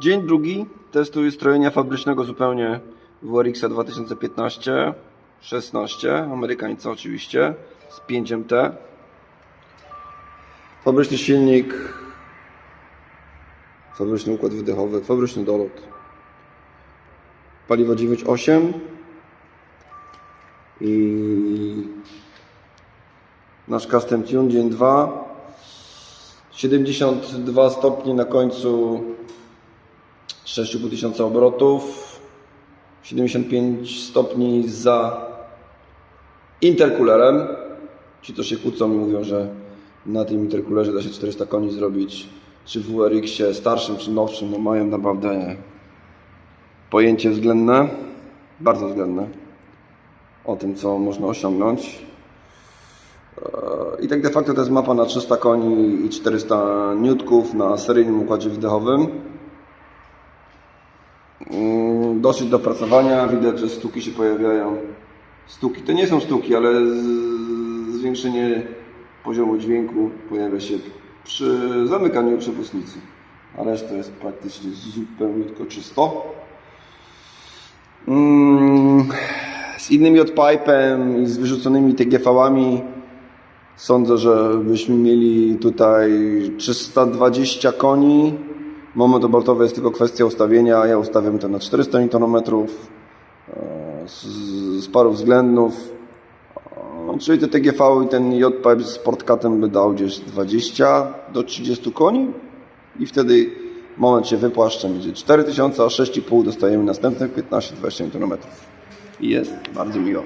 Dzień drugi. Testuję strojenia fabrycznego zupełnie WRX 2015 16 Amerykańca oczywiście z 5MT. Fabryczny silnik, fabryczny układ wydechowy, fabryczny dolot. Paliwo 9.8 i nasz custom tune dzień 2 72 stopnie na końcu 6,5 tysiąca obrotów 75 stopni za interkulerem ci to się kłócą i mówią, że na tym interkulerze da się 400 koni zrobić czy w WRX-ie starszym czy nowszym no mają naprawdę pojęcie względne bardzo względne o tym co można osiągnąć i tak de facto to jest mapa na 300 koni i 400 niutków na seryjnym układzie wydechowym. Mm, Dosyć dopracowania, widać, że stuki się pojawiają. Stuki, to nie są stuki, ale zwiększenie poziomu dźwięku pojawia się przy zamykaniu przepustnicy. A reszta jest praktycznie zupełnie tylko czysto. Mm, Z innym J-Pipe'em i z wyrzuconymi TGV-ami Sądzę, że byśmy mieli tutaj 320 koni. Moment obrotowy jest tylko kwestia ustawienia. Ja ustawiam to na 400 Nm e, z, z paru względów. E, Czyli te TGV i ten J-Pipe z Sportcatem by dał gdzieś 20 do 30 koni i wtedy moment się wypłaszcza między 4000 a 6,5 dostajemy następnych 15-20 Nm. I jest bardzo miło.